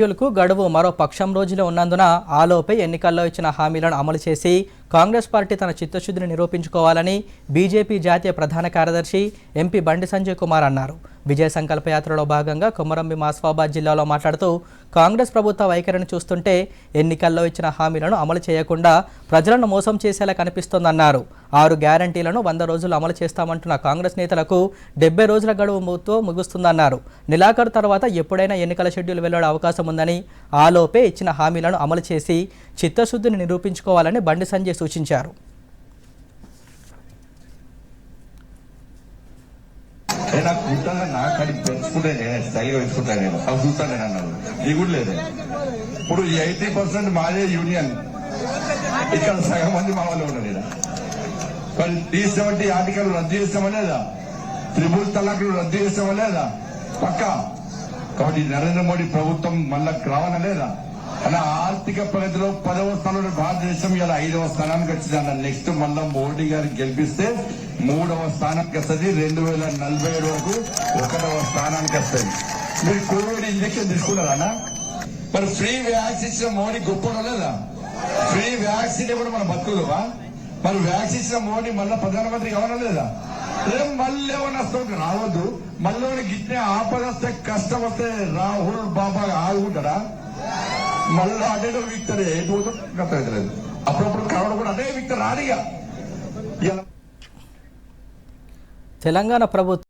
కు గడువు మరో పక్షం రోజులు ఉన్నందున ఆలోపై ఎన్నికల్లో ఇచ్చిన హామీలను అమలు చేసి కాంగ్రెస్ పార్టీ తన చిత్తశుద్ధిని నిరూపించుకోవాలని బీజేపీ జాతీయ ప్రధాన కార్యదర్శి ఎంపీ బండి సంజయ్ కుమార్ అన్నారు. విజయ సంకల్ప యాత్రలో భాగంగా కొమరంబి మాస్ఫాబాద్ జిల్లాలో మాట్లాడుతూ కాంగ్రెస్ ప్రభుత్వ వైఖరిని చూస్తుంటే ఎన్నికల్లో ఇచ్చిన హామీలను అమలు చేయకుండా ప్రజలను మోసం చేసేలా కనిపిస్తోందన్నారు. ఆరు గ్యారంటీలను వంద రోజులు అమలు చేస్తామంటున్న కాంగ్రెస్ నేతలకు డెబ్బై రోజుల గడువుతో ముగుస్తుందన్నారు. నిలాఖరు తర్వాత ఎప్పుడైనా ఎన్నికల షెడ్యూల్ వెల్లడే అవకాశం ఉందని ఆలోపే ఇచ్చిన హామీలను అమలు చేసి చిత్తశుద్ధిని నిరూపించుకోవాలని బండి సంజయ్ సూచించారు. నాకు కూర్చొని నా కడికి పెంచుకుంటే నేను స్టైల్ పెంచుకుంటాను నేను. అవి చూస్తాను నేను కూడా లేదు. ఇప్పుడు ఎయిటీ పర్సెంట్ మాదే యూనియన్. ఇక్కడ సగం మంది మా వాళ్ళు ఉన్నారు ఇక్కడ. టీ సెవెంటీ ఆర్టికల్ రద్దు చేస్తామా లేదా? త్రిపుల్ తలాకులు రద్దు చేస్తామా లేదా? పక్క? కాబట్టి నరేంద్ర మోడీ ప్రభుత్వం మళ్ళా రావాలా లేదా? అలా ఆర్థిక ప్రగతిలో పదవ స్థానంలో భారతదేశం ఇలా ఐదవ స్థానానికి వచ్చింది అన్న నెక్స్ట్ మళ్ళా మోడీ గారికి గెలిపిస్తే మూడవ స్థానానికి వస్తుంది. రెండు వేల నలభై ఏడు వరకు ఒకటవ స్థానానికి వస్తుంది. మీరు కోవిడ్ ఇంజక్షన్ తీసుకున్నారా మరి ఫ్రీ వ్యాక్సిన్ ఇచ్చిన మోడీ గొప్ప లేదా? ఫ్రీ వ్యాక్సిన్ కూడా మనం బతుకుదామా మరి వ్యాక్సిన్ ఇచ్చిన మోడీ మళ్ళీ ప్రధానమంత్రి కావాలా లేదా? మళ్ళీ ఏమన్నా వస్తుంది రావద్దు. మళ్ళీ గిట్టే ఆపద వస్తే కష్టం వస్తే రాహుల్ బాబా ఆగుంటాడా మళ్ళీ అదే వీక్తారు ఎటు పోతుందో గత అప్పుడప్పుడు కావడం కూడా అదే విక్టర్ రాడిగా తెలంగాణ ప్రభుత్వం